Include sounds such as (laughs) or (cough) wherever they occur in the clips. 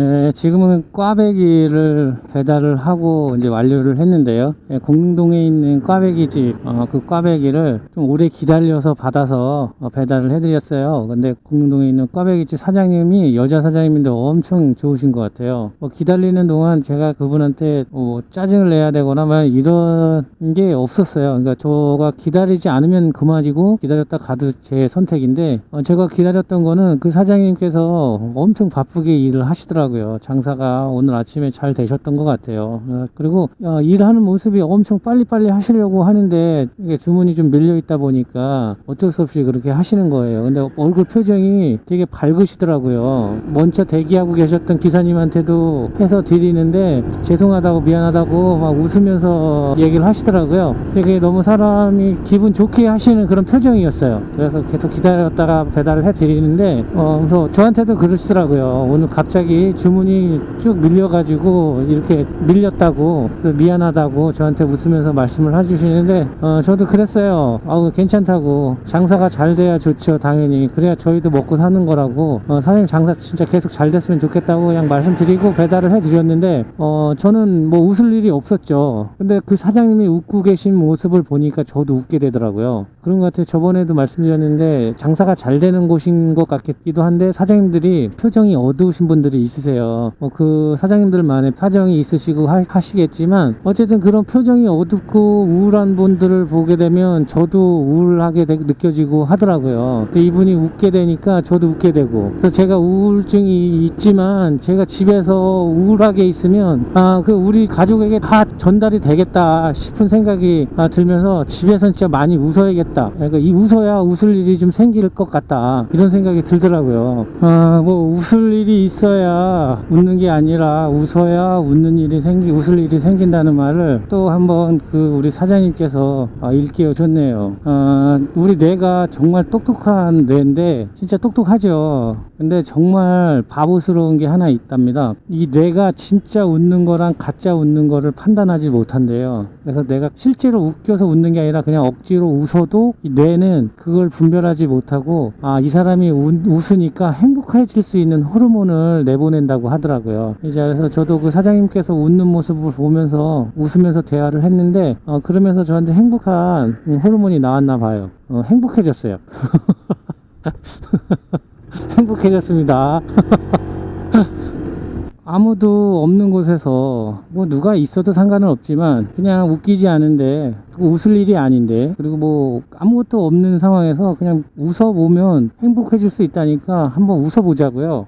네, 지금은 꽈배기를 배달을 하고 이제 완료를 했는데요. 네, 공릉동에 있는 꽈배기집, 어, 그 꽈배기를 좀 오래 기다려서 받아서 어, 배달을 해드렸어요. 근데 공릉동에 있는 꽈배기집 사장님이 여자 사장님인데 엄청 좋으신 것 같아요. 뭐 기다리는 동안 제가 그분한테 뭐 짜증을 내야 되거나 막 이런 게 없었어요. 그러니까 저가 기다리지 않으면 그만이고 기다렸다 가도 제 선택인데 어, 제가 기다렸던 거는 그 사장님께서 엄청 바쁘게 일을 하시더라고요. 장사가 오늘 아침에 잘 되셨던 것 같아요. 어, 그리고 어, 일하는 모습이 엄청 빨리빨리 하시려고 하는데 주문이 좀 밀려 있다 보니까 어쩔 수 없이 그렇게 하시는 거예요. 근데 얼굴 표정이 되게 밝으시더라고요. 먼저 대기하고 계셨던 기사님한테도 해서 드리는데 죄송하다고 미안하다고 막 웃으면서 얘기를 하시더라고요. 되게 너무 사람이 기분 좋게 하시는 그런 표정이었어요. 그래서 계속 기다렸다가 배달을 해 드리는데 어, 그래서 저한테도 그러시더라고요. 오늘 갑자기 주문이 쭉 밀려가지고 이렇게 밀렸다고 그래서 미안하다고 저한테 웃으면서 말씀을 해주시는데 어, 저도 그랬어요. 아우 괜찮다고 장사가 잘 돼야 좋죠 당연히 그래야 저희도 먹고 사는 거라고 어, 사장님 장사 진짜 계속 잘 됐으면 좋겠다고 그냥 말씀드리고 배달을 해드렸는데 어, 저는 뭐 웃을 일이 없었죠. 근데 그 사장님이 웃고 계신 모습을 보니까 저도 웃게 되더라고요. 그런 것 같아요. 저번에도 말씀드렸는데 장사가 잘 되는 곳인 것 같기도 한데 사장님들이 표정이 어두우신 분들이 있으세요. 뭐 그 사장님들만의 사정이 있으시고 하, 시겠지만 어쨌든 그런 표정이 어둡고 우울한 분들을 보게 되면 저도 우울하게 되- 느껴지고 하더라고요. 근데 이분이 웃게 되니까 저도 웃게 되고 그래서 제가 우울증이 있지만 제가 집에서 우울하게 있으면 아 그 우리 가족에게 다 전달이 되겠다 싶은 생각이 아, 들면서 집에서 진짜 많이 웃어야겠다. 그러니까 이 웃어야 웃을 일이 좀 생길 것 같다. 이런 생각이 들더라고요. 아, 뭐 웃을 일이 있어야 웃는 게 아니라 웃어야 웃는 일이 생기 웃을 일이 생긴다는 말을 또 한번 그 우리 사장님께서 아, 일깨워 줬네요. 아, 우리 뇌가 정말 똑똑한 뇌인데 진짜 똑똑하죠. 근데 정말 바보스러운 게 하나 있답니다. 이 뇌가 진짜 웃는 거랑 가짜 웃는 거를 판단하지 못한대요. 그래서 내가 실제로 웃겨서 웃는 게 아니라 그냥 억지로 웃어도 이 뇌는 그걸 분별하지 못하고 아, 이 사람이 웃, 웃으니까 행복해질 수 있는 호르몬을 내보낸다고 하더라고요. 이제 그래서 저도 그 사장님께서 웃는 모습을 보면서 웃으면서 대화를 했는데 어, 그러면서 저한테 행복한 음, 호르몬이 나왔나 봐요. 어, 행복해졌어요. (laughs) 행복해졌습니다. (laughs) 아무도 없는 곳에서 뭐 누가 있어도 상관은 없지만 그냥 웃기지 않은데 웃을 일이 아닌데 그리고 뭐 아무것도 없는 상황에서 그냥 웃어보면 행복해질 수 있다니까 한번 웃어보자고요.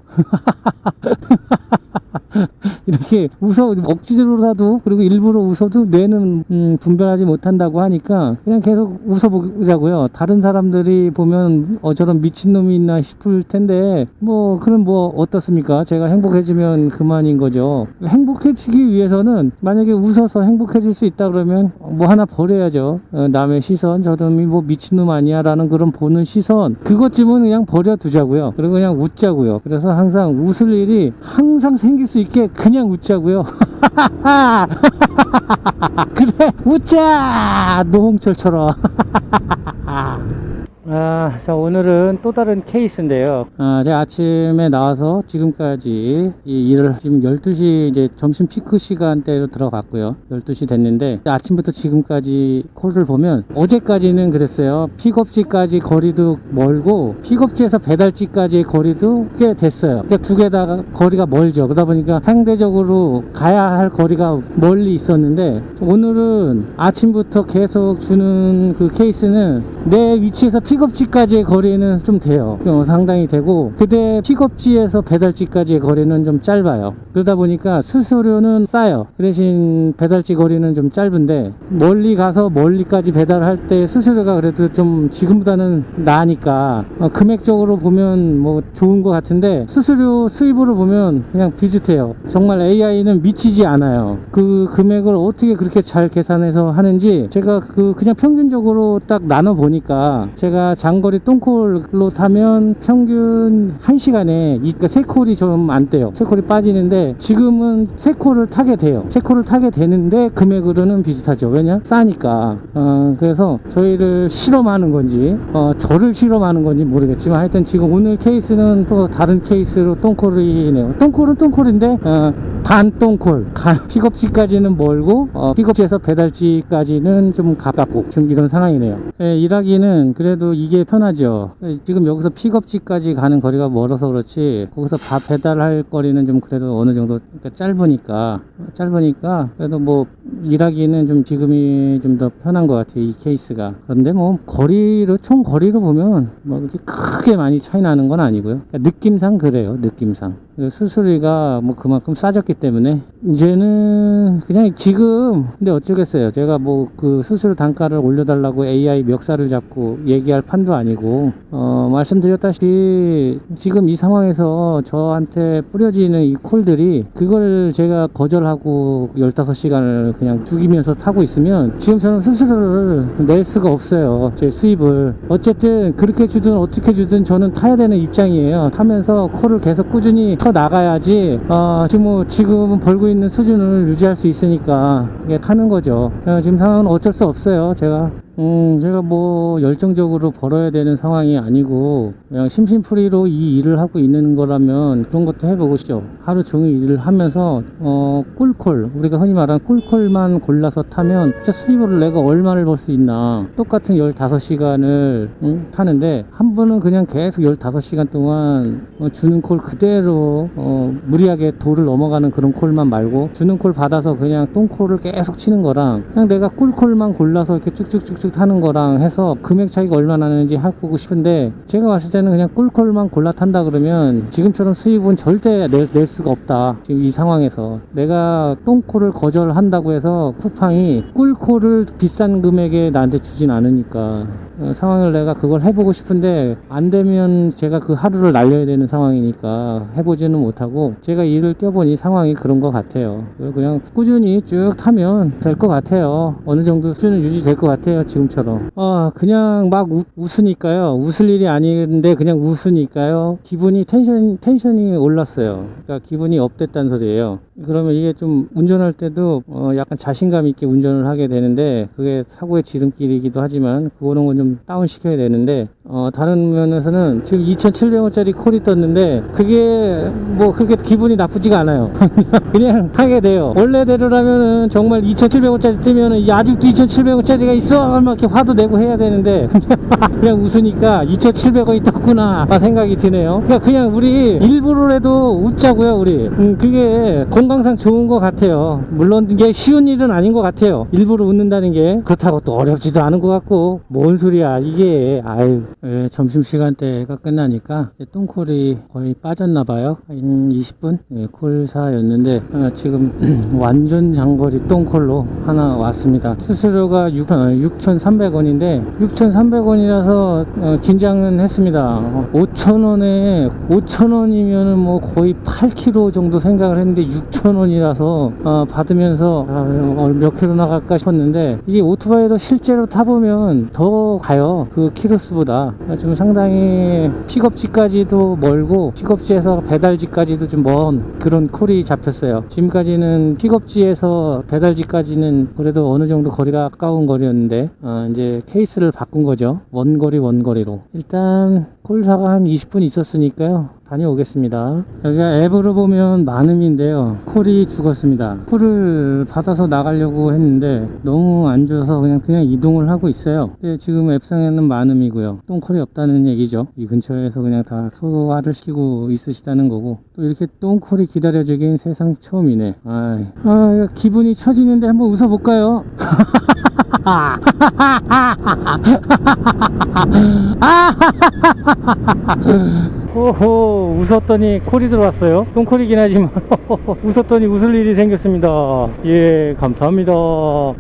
(laughs) 이렇게 웃어 억지로라도 그리고 일부러 웃어도 뇌는 음, 분별하지 못한다고 하니까 그냥 계속 웃어보자고요. 다른 사람들이 보면 어 저런 미친놈이 있나 싶을 텐데 뭐 그럼 뭐 어떻습니까? 제가 행복해지면 그만인 거죠. 행복해지기 위해서는 만약에 웃어서 행복해질 수 있다 그러면 뭐 하나 버려 야죠. 어, 남의 시선 저놈이 뭐 미친놈 아니야 라는 그런 보는 시선 그것쯤은 그냥 버려두자고요. 그리고 그냥 웃자고요. 그래서 항상 웃을 일이 항상 생길 수 있게 그냥 웃자고요. (laughs) 그래 웃자 노홍철처럼. (laughs) 아, 자, 오늘은 또 다른 케이스인데요. 아, 제가 아침에 나와서 지금까지 이 일을 지금 12시 이제 점심 피크 시간대로 들어갔고요. 12시 됐는데 아침부터 지금까지 콜을 보면 어제까지는 그랬어요. 픽업지까지 거리도 멀고 픽업지에서 배달지까지의 거리도 꽤 됐어요. 그러니까 두 개 다 거리가 멀죠. 그러다 보니까 상대적으로 가야 할 거리가 멀리 있었는데 오늘은 아침부터 계속 주는 그 케이스는 내 위치에서 픽 업지까지의 거리는 좀 돼요. 어, 상당히 되고 그대 픽업지에서 배달지까지의 거리는 좀 짧아요. 그러다 보니까 수수료는 싸요. 그 대신 배달지 거리는 좀 짧은데 멀리 가서 멀리까지 배달할 때 수수료가 그래도 좀 지금보다는 나으니까 어, 금액적으로 보면 뭐 좋은 것 같은데 수수료 수입으로 보면 그냥 비슷해요. 정말 AI는 미치지 않아요. 그 금액을 어떻게 그렇게 잘 계산해서 하는지 제가 그 그냥 평균적으로 딱 나눠 보니까 제가 제가 장거리 똥콜로 타면 평균 1시간에 그러니까 3콜이 좀안 돼요. 3콜이 빠지는데 지금은 3콜을 타게 돼요. 3콜을 타게 되는데 금액으로는 비슷하죠. 왜냐? 싸니까. 어, 그래서 저희를 실험하는 건지 어, 저를 실험하는 건지 모르겠지만 하여튼 지금 오늘 케이스는 또 다른 케이스로 똥콜이네요. 똥콜은 똥콜인데 어, 반 똥콜. 가- 픽업지까지는 멀고 어, 픽업지에서 배달지까지는 좀 가깝고 지금 이런 상황이네요. 예, 일하기는 그래도 이게 편하죠. 예, 지금 여기서 픽업지까지 가는 거리가 멀어서 그렇지 거기서 밥 배달할 거리는 좀 그래도 어느 정도 그러니까 짧으니까 짧으니까 그래도 뭐 일하기는 좀 지금이 좀 더 편한 것 같아요 이 케이스가. 그런데 뭐 거리로 총 거리로 보면 뭐 그렇게 크게 많이 차이 나는 건 아니고요. 그러니까 느낌상 그래요 느낌상 수수료가 뭐 그만큼 싸졌기 때문에 이제는 그냥 지금 근데 어쩌겠어요. 제가 뭐 그 수수료 단가를 올려달라고 AI 멱살을 잡고 얘기할 판도 아니고 어 말씀드렸다시피 지금 이 상황에서 저한테 뿌려지는 이 콜들이 그걸 제가 거절하고 15시간을 그냥 죽이면서 타고 있으면 지금 저는 수수료를 낼 수가 없어요. 제 수입을. 어쨌든 그렇게 주든 어떻게 주든 저는 타야 되는 입장이에요. 타면서 콜을 계속 꾸준히 쳐 나가야지 어, 지금 뭐 지금은 벌고 있는 수준을 유지할 수 있으니까 이게 타는 거죠. 어, 지금 상황은 어쩔 수 없어요 제가 음, 제가 뭐 열정적으로 벌어야 되는 상황이 아니고 그냥 심심풀이로 이 일을 하고 있는 거라면 그런 것도 해보고 싶죠. 하루 종일 일을 하면서 어, 꿀콜 우리가 흔히 말하는 꿀콜만 골라서 타면 진짜 수입으로 내가 얼마를 벌 수 있나 똑같은 15시간을 타는데 한 분은 그냥 계속 15시간 동안 어, 주는 콜 그대로 어, 무리하게 도를 넘어가는 그런 콜만 말고 주는 콜 받아서 그냥 똥콜을 계속 치는 거랑 그냥 내가 꿀콜만 골라서 이렇게 쭉쭉쭉쭉 타는 거랑 해서 금액 차이가 얼마나 나는지 해보고 싶은데 제가 봤을 때는 그냥 꿀콜만 골라 탄다 그러면 지금처럼 수입은 절대 낼, 낼 수가 없다. 지금 이 상황에서. 내가 똥콜을 거절한다고 해서 쿠팡이 꿀콜을 비싼 금액에 나한테 주진 않으니까. 어, 상황을 내가 그걸 해보고 싶은데 안 되면 제가 그 하루를 날려야 되는 상황이니까 해보지는 못하고 제가 일을 껴보니 상황이 그런 것 같아요. 그냥 꾸준히 쭉 타면 될 것 같아요. 어느 정도 수준은 유지될 것 같아요 지금처럼. 아 그냥 막 우- 웃으니까요. 웃을 일이 아닌데 그냥 웃으니까요. 기분이 텐션, 텐션이 올랐어요. 그러니까 기분이 업됐다는 소리예요 그러면 이게 좀 운전할 때도 어, 약간 자신감 있게 운전을 하게 되는데 그게 사고의 지름길이기도 하지만 그거는 좀 다운 시켜야 되는데 어, 다른 면에서는 지금 2,700원짜리 콜이 떴는데 그게 뭐 그렇게 기분이 나쁘지가 않아요. (laughs) 그냥 하게 돼요. 원래대로라면은 정말 2,700원짜리 뜨면은 이 아직도 2,700원짜리가 있어! 막 이렇게 화도 내고 해야 되는데 (laughs) 그냥 웃으니까 2,700원이 떴구나! 아, 생각이 드네요. 그러니까 그냥 우리 일부러라도 웃자고요 우리. 음, 그게 건강상 좋은 것 같아요. 물론 이게 쉬운 일은 아닌 것 같아요. 일부러 웃는다는 게 그렇다고 또 어렵지도 않은 것 같고 뭔 소리야 이게. 아유 예, 점심시간대가 끝나니까 이제 똥콜이 거의 빠졌나 봐요. 한 20분? 예, 콜사였는데 어, 지금 (clears throat) 완전 장거리 똥콜로 하나 왔습니다. 수수료가 6, 6,300원인데 6,300원이라서 어, 긴장은 했습니다. 5,000원에 5,000원이면은 뭐 거의 8km 정도 생각을 했는데 6,000원이라서 어, 받으면서 아, 어, 몇 킬로 나갈까 싶었는데 이게 오토바이로 실제로 타보면 더 가요 그 키로수보다. 좀 상당히 픽업지까지도 멀고 픽업지에서 배달지까지도 좀 먼 그런 콜이 잡혔어요. 지금까지는 픽업지에서 배달지까지는 그래도 어느 정도 거리가 가까운 거리였는데 어, 이제 케이스를 바꾼 거죠. 원거리 원거리로. 일단 콜사가 한 20분 있었으니까요 다녀오겠습니다. 여기가 앱으로 보면 많음인데요. 콜이 죽었습니다. 콜을 받아서 나가려고 했는데 너무 안 줘서 그냥 그냥 이동을 하고 있어요. 근데 지금 앱상에는 많음이고요. 똥콜이 없다는 얘기죠. 이 근처에서 그냥 다 소화를 시키고 있으시다는 거고. 또 이렇게 똥콜이 기다려지긴 세상 처음이네. 아이. 아 기분이 처지는데 한번 웃어볼까요 (laughs) (laughs) 오호 웃었더니 콜이 들어왔어요? 똥콜이긴 하지만 (laughs) 웃었더니 웃을 일이 생겼습니다. 예 감사합니다.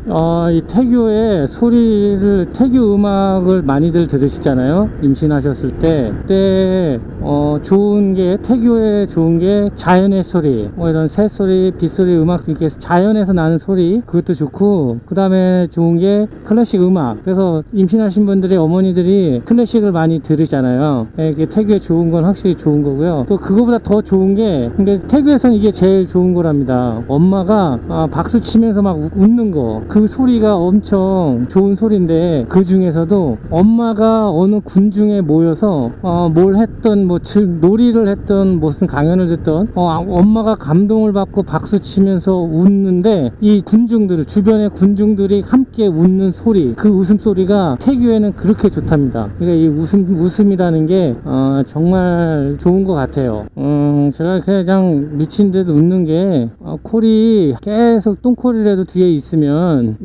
아 이 태교의 소리를 태교 음악을 많이들 들으시잖아요? 임신하셨을 때. 그때 어 좋은 게 태교에 좋은 게 자연의 소리. 뭐 이런 새소리 빗소리 음악 이렇게 자연에서 나는 소리 그것도 좋고 그 다음에 좋은 게 클래식 음악. 그래서 임신하신 분들이 어머니들이 클래식을 많이 들으잖아요. 예, 이게 태교에 좋은 건 확실히 좋은 거고요. 또 그거보다 더 좋은 게 근데 태교에서는 이게 제일 좋은 거랍니다. 엄마가 아, 박수 치면서 막 우- 웃는 거. 그 소리가 엄청 좋은 소리인데 그 중에서도 엄마가 어느 군중에 모여서 어, 뭘 했던 뭐 질- 놀이를 했던 무슨 강연을 듣던 어, 아, 엄마가 감동을 받고 박수 치면서 웃는데 이 군중들 주변의 군중들이 함께 웃는 소리 그 웃음 소리가 태교에는 그렇게 좋답니다. 그러니까 이 웃음 웃음이라는 게 어, 정말 좋은 것 같아요. 음, 제가 그냥 미친 듯 웃는 게 어, 콜이 계속 똥콜이라도 뒤에 있으면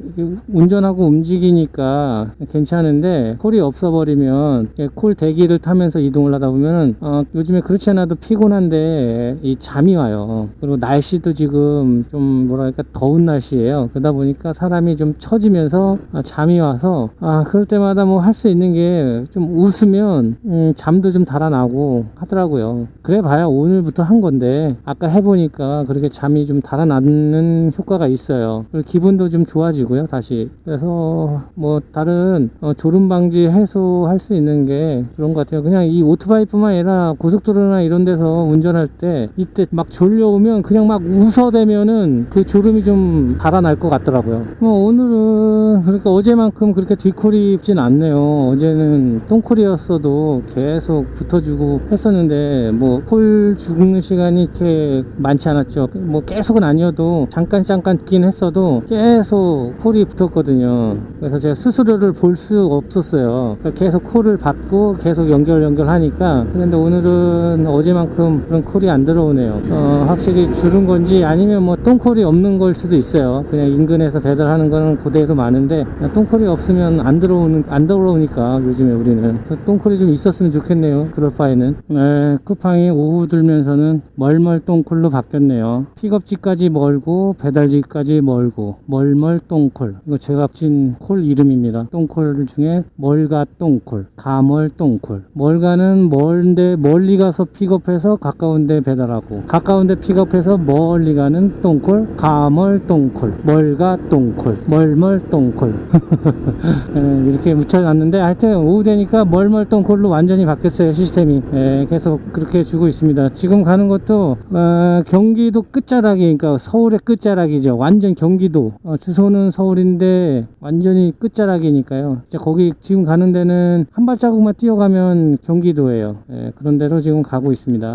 운전하고 움직이니까 괜찮은데 콜이 없어버리면 콜 대기를 타면서 이동을 하다 보면 어, 요즘에 그렇지 않아도 피곤한데 이 잠이 와요. 그리고 날씨도 지금 좀 뭐랄까 더운 날씨예요. 그러다 보니까 사람이 좀 처지면서 아, 잠이 와서 아 그럴 때마다 뭐 할 수 있는 게 좀 웃으면 음, 잠도 좀 달아나고 하더라고요. 그래 봐야 오늘부터 한 건데 아까 해보니까 그렇게 잠이 좀 달아나는 효과가 있어요. 그리고 기분도 좀 좋아지고요 다시. 그래서 뭐 다른 어, 졸음 방지 해소할 수 있는 게 그런 것 같아요. 그냥 이 오토바이뿐만 아니라 고속도로나 이런 데서 운전할 때 이때 막 졸려오면 그냥 막 웃어대면은 그 졸음이 좀 달아날 것 같더라고요. 뭐 오늘은 그러니까 어제만큼 그렇게 뒷콜이 있진 않네요. 어제는 똥콜이었어도 계속 붙어주고 했었는데 뭐 콜 죽는 시간이 이렇게 많지 않았죠. 뭐 계속은 아니어도 잠깐 잠깐 있긴 했어도 계속 콜이 붙었거든요. 그래서 제가 수수료를 볼 수 없었어요. 그러니까 계속 콜을 받고 계속 연결 연결하니까 그런데 오늘은 어제만큼 그런 콜이 안 들어오네요. 어, 확실히 줄은 건지 아니면 뭐 똥콜이 없는 걸 수도 있어요. 그냥 인근에서 배달하는 거는 고대에도 많은데 똥콜이 없으면 안 들어오는 안 들어오니까 요즘에 우리는 똥콜이 좀 있었으면 좋겠네요. 그럴 바에는 네, 쿠팡이 오후 들면서는 멀멀 똥콜로 바뀌었네요. 픽업지까지 멀고 배달지까지 멀고 멀멀 똥콜 이거 제가 찐콜 이름입니다. 똥콜 중에 멀가 똥콜, 가멀 똥콜. 멀가는 멀데 멀리 가서 픽업해서 가까운데 배달하고 가까운데 픽업해서 멀리 가는 똥콜, 가멀 똥콜, 멀가 똥콜, 멀멀 똥콜. (laughs) 예, 이렇게 묻혀놨는데 하여튼 오후 되니까 멀멀 똥콜로 완전히 바뀌었어요 시스템이. 예, 계속 그렇게 주고 있습니다. 지금 가는 것도 어, 경기도 끝자락이 그러니까 서울의 끝자락이죠. 완전 경기도. 어, 주소는 서울인데 완전히 끝자락이니까요. 이제 거기 지금 가는 데는 한 발자국만 뛰어가면 경기도예요. 예, 그런 데로 지금 가고 있습니다.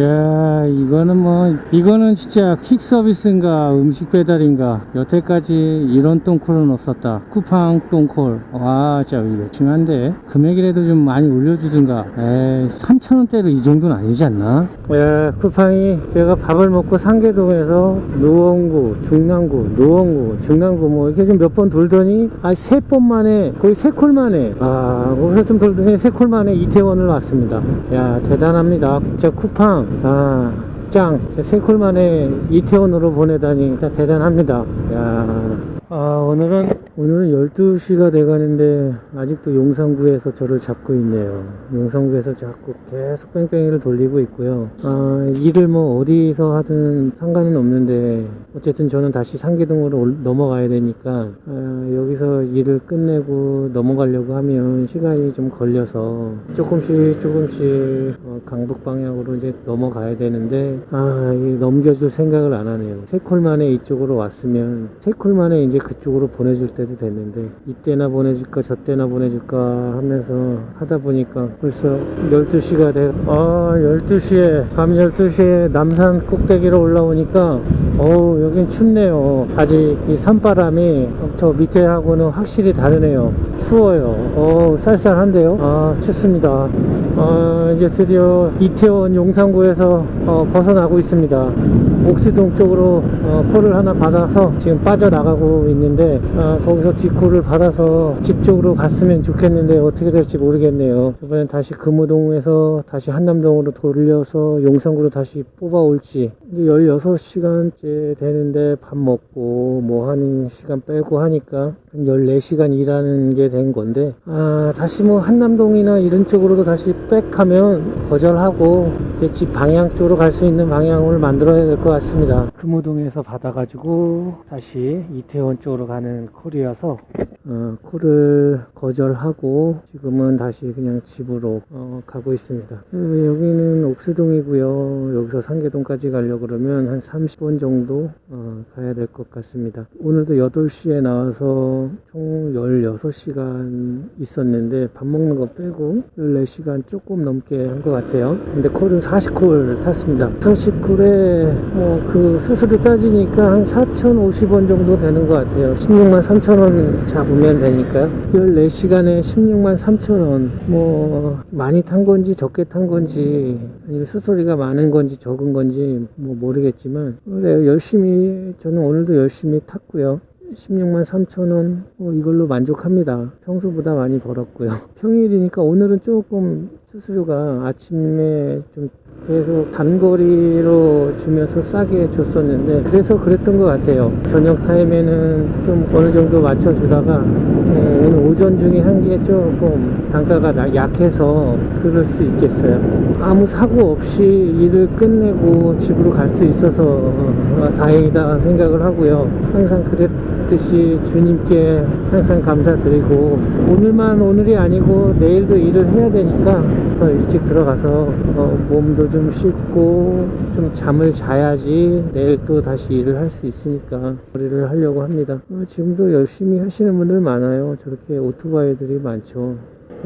야, 이거는 뭐 이거는 진짜 퀵 서비스인가 음식 배달인가 여태까지 이런 똥콜은 없었다. 쿠팡 똥콜. 와, 진짜 이거 중요한데 금액이라도 좀 많이 올려주든가. 에이, 3,000원대로 이 정도는 아니지 않나? 야, 쿠팡이 제가 밥을 먹고 상계동에서 노원구, 중랑구, 노원구, 중랑구 뭐 이렇게 좀 몇 번 돌더니 아 세 번 만에 거의 세 콜 만에 아 거기서 좀 돌더니 세 콜 만에 이태원을 왔습니다. 야 대단합니다. 진짜 쿠팡 아. 짱! 세콜 만에 이태원으로 보내다니 대단합니다. 야. 아, 오늘은, 오늘은 12시가 돼가는데, 아직도 용산구에서 저를 잡고 있네요. 용산구에서 자꾸 계속 뺑뺑이를 돌리고 있고요. 아, 일을 뭐 어디서 하든 상관은 없는데, 어쨌든 저는 다시 상계동으로 올- 넘어가야 되니까, 아, 여기서 일을 끝내고 넘어가려고 하면 시간이 좀 걸려서, 조금씩 조금씩 어, 강북 방향으로 이제 넘어가야 되는데, 아, 이 넘겨줄 생각을 안 하네요. 세 콜 만에 이쪽으로 왔으면, 세 콜 만에 이제 그쪽으로 보내줄 때도 됐는데, 이때나 보내줄까, 저때나 보내줄까 하면서 하다 보니까 벌써 12시가 돼, 아, 12시에, 밤 12시에 남산 꼭대기로 올라오니까, 어우, 여긴 춥네요. 아직 이 산바람이 저 밑에 하고는 확실히 다르네요. 추워요. 어, 쌀쌀한데요. 아, 춥습니다. 어, 이제 드디어 이태원 용산구에서 어, 벗어나고 있습니다. 옥수동 쪽으로 어, 콜을 하나 받아서 지금 빠져나가고 있는데 어, 거기서 뒷콜을 받아서 집 쪽으로 갔으면 좋겠는데 어떻게 될지 모르겠네요. 이번엔 다시 금호동에서 다시 한남동으로 돌려서 용산구로 다시 뽑아올지 이제 16시간째 되는데 밥 먹고 뭐 하는 시간 빼고 하니까 한 14시간 일하는 게 된 건데 아 다시 뭐 한남동이나 이런 쪽으로도 다시 빽하면 거절하고 집 방향 쪽으로 갈 수 있는 방향을 만들어야 될 것 같습니다. 금호동에서 받아가지고 다시 이태원 쪽으로 가는 콜이어서 어, 콜을 거절하고 지금은 다시 그냥 집으로 어, 가고 있습니다. 어, 여기는 옥수동이고요. 여기서 상계동까지 가려고 그러면 한 30분 정도 어, 가야 될 것 같습니다. 오늘도 8시에 나와서 총 16시간 있었는데 밥 먹는 거 빼고 14시간 조금 넘게 한 것 같아요. 근데 콜은 40콜 탔습니다. 40콜에 뭐 그 수수료 따지니까 한 4,050원 정도 되는 것 같아요. 16만 3천원 잡으면 되니까 14시간에 16만 3천원. 뭐 많이 탄 건지 적게 탄 건지 아니면 수수료가 많은 건지 적은 건지 뭐 모르겠지만 그래 열심히 저는 오늘도 열심히 탔고요 16만 3천원 뭐 이걸로 만족합니다. 평소보다 많이 벌었고요. 평일이니까 오늘은 조금 수수료가 아침에 좀 계속 단거리로 주면서 싸게 줬었는데 그래서 그랬던 것 같아요. 저녁 타임에는 좀 어느 정도 맞춰주다가 어, 오늘 오전 중에 한 게 조금 단가가 나- 약해서 그럴 수 있겠어요. 아무 사고 없이 일을 끝내고 집으로 갈 수 있어서 어, 다행이다 생각을 하고요. 항상 그랬듯이 주님께 항상 감사드리고 오늘만 오늘이 아니고 내일도 일을 해야 되니까 더 일찍 들어가서 어, 몸도 좀 씻고 좀 잠을 자야지 내일 또 다시 일을 할 수 있으니까 머리를 하려고 합니다. 어, 지금도 열심히 하시는 분들 많아요. 저렇게 오토바이들이 많죠.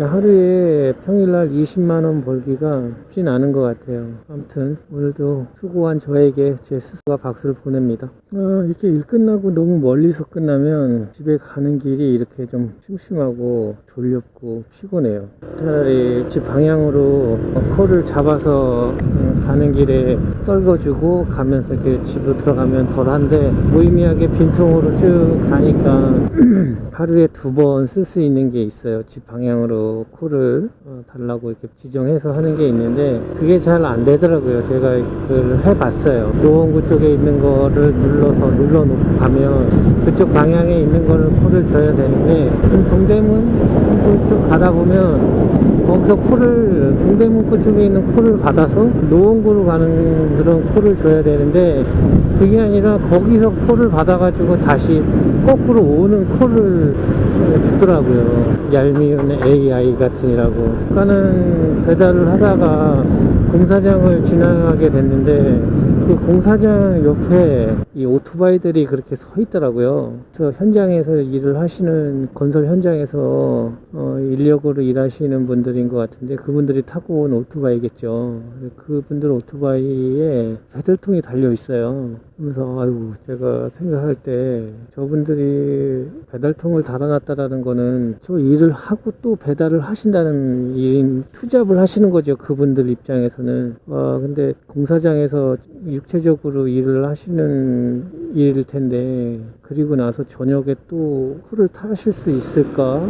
하루에 평일날 20만원 벌기가 쉽진 않은 것 같아요. 아무튼 오늘도 수고한 저에게 제 스스로가 박수를 보냅니다. 아, 이렇게 일 끝나고 너무 멀리서 끝나면 집에 가는 길이 이렇게 좀 심심하고 졸렵고 피곤해요. 차라리 집 방향으로 콜을 잡아서 음, 가는 길에 떨궈주고 가면서 이렇게 집으로 들어가면 덜한데 무의미하게 빈통으로 쭉 가니까 (clears throat) 하루에 두 번 쓸 수 있는 게 있어요. 집 방향으로 콜을 어, 달라고 이렇게 지정해서 하는 게 있는데 그게 잘 안 되더라고요. 제가 그걸 해봤어요. 노원구 쪽에 있는 거를 눌러서 눌러놓고 가면 그쪽 방향에 있는 거를 콜을 줘야 되는데 동대문 쪽 가다 보면 거기서 콜을 동대문구 쪽에 있는 콜을 받아서 노원구로 가는 그런 콜을 줘야 되는데 그게 아니라 거기서 콜을 받아가지고 다시 거꾸로 오는 콜을 주더라고요. 얄미운 AI 같으니라고. 아까는 배달을 하다가 공사장을 지나가게 됐는데 그 공사장 옆에 이 오토바이들이 그렇게 서 있더라고요. 그래서 현장에서 일을 하시는 건설 현장에서 어, 인력으로 일하시는 분들인 것 같은데 그분들이 타고 온 오토바이겠죠. 그분들 오토바이에 배달통이 달려 있어요. 그래서 아이고 제가 생각할 때 저분들이 배달통을 달아놨다라는 거는 저 일을 하고 또 배달을 하신다는 일 투잡을 하시는 거죠 그분들 입장에서는. 와 근데 공사장에서 육체적으로 일을 하시는 일일 텐데 그리고 나서 저녁에 또 쿨을 타실 수 있을까?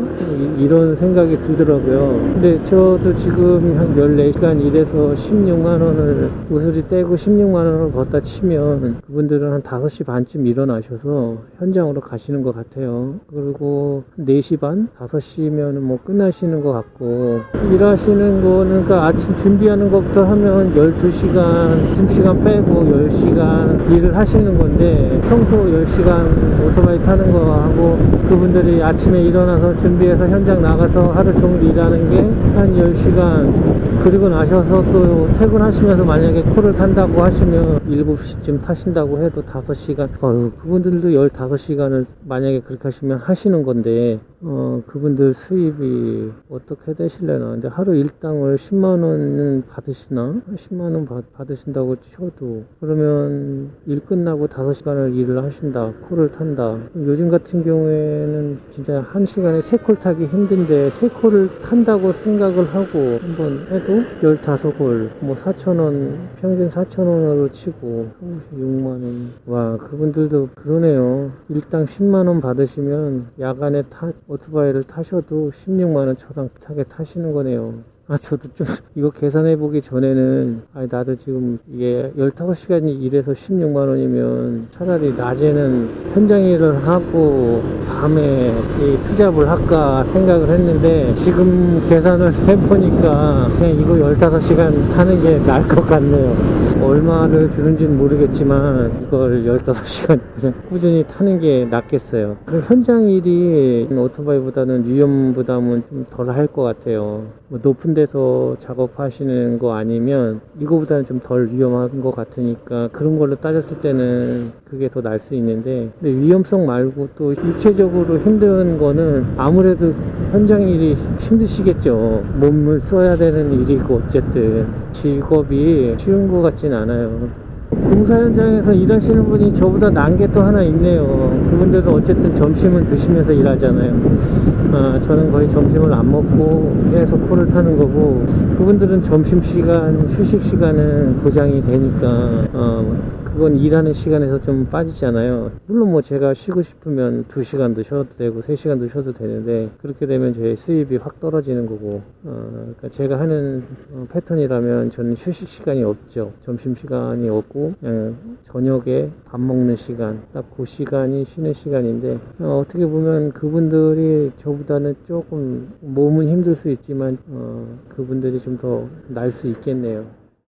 이- 이런 생각이 들더라고요. 근데 저도 지금 한 14시간 일해서 16만 원을 우수리 떼고 16만 원을 벌다 치면 그분들은 한 5시 반쯤 일어나셔서 현장으로 가시는 것 같아요. 그리고 4시 반, 5시면 뭐 끝나시는 것 같고. 일하시는 거는 그러니까 아침 준비하는 것부터 하면 12시간, 점심시간 빼고 10시간 일을 하시는 건데 평소 10시간 오토바이 타는 거 하고 그분들이 아침에 일어나서 준비해서 현장 나가서 하루 종일 일하는 게 한 10시간 그리고 나셔서 또 퇴근하시면서 만약에 콜을 탄다고 하시면 7시쯤 타신다고 해도 5시간, 어휴, 그분들도 15시간을 만약에 그렇게 하시면 하시는 건데, 어, 그분들 수입이 어떻게 되실려나. 근데 하루 일당을 10만 원은 받으시나? 10만원 받으신다고 쳐도. 그러면 일 끝나고 5시간을 일을 하신다. 콜을 탄다. 요즘 같은 경우에는 진짜 한 시간에 세 콜 타기 힘든데 세 콜을 탄다고 생각을 하고 한번 해도 15콜, 뭐 4천원, 평균 4천원으로 치고 6만원. 와, 그분들도 그러네요. 일당 10만원 받으시면 야간에 타, 오토바이를 타셔도 16만원 초당 타게 타시는 거네요. 아, 저도 좀, 이거 계산해보기 전에는, 아 나도 지금 이게 15시간이 일해서 16만원이면 차라리 낮에는 현장 일을 하고, 밤에 이 투잡을 할까 생각을 했는데, 지금 계산을 (laughs) 해보니까, 그냥 이거 15시간 타는 게 나을 것 같네요. 얼마를 주는지는 모르겠지만, 이걸 15시간 (laughs) 그냥 꾸준히 타는 게 낫겠어요. 그 현장 일이 오토바이보다는 위험 부담은 좀 덜 할 것 같아요. 뭐 높은 데서 작업하시는 거 아니면 이거보다는 좀 덜 위험한 것 같으니까 그런 걸로 따졌을 때는 그게 더 나을 수 있는데 근데 위험성 말고 또 육체적으로 힘든 거는 아무래도 현장 일이 힘드시겠죠. 몸을 써야 되는 일이고 어쨌든. 직업이 쉬운 것 같진 않아요 공사 현장에서 일하시는 분이 저보다 난 게 또 하나 있네요. 그분들도 어쨌든 점심은 드시면서 일하잖아요. 아, 저는 거의 점심을 안 먹고 계속 코를 타는 거고, 그분들은 점심시간, 휴식시간은 보장이 되니까, 어, 그건 일하는 시간에서 좀 빠지잖아요. 물론 뭐 제가 쉬고 싶으면 2시간도 쉬어도 되고 3시간도 쉬어도 되는데 그렇게 되면 제 수입이 확 떨어지는 거고 어, 그러니까 제가 하는 어, 패턴이라면 저는 휴식 시간이 없죠. 점심 시간이 없고 그냥 저녁에 밥 먹는 시간 딱 그 시간이 쉬는 시간인데 어, 어떻게 보면 그분들이 저보다는 조금 몸은 힘들 수 있지만 어, 그분들이 좀 더 날 수 있겠네요.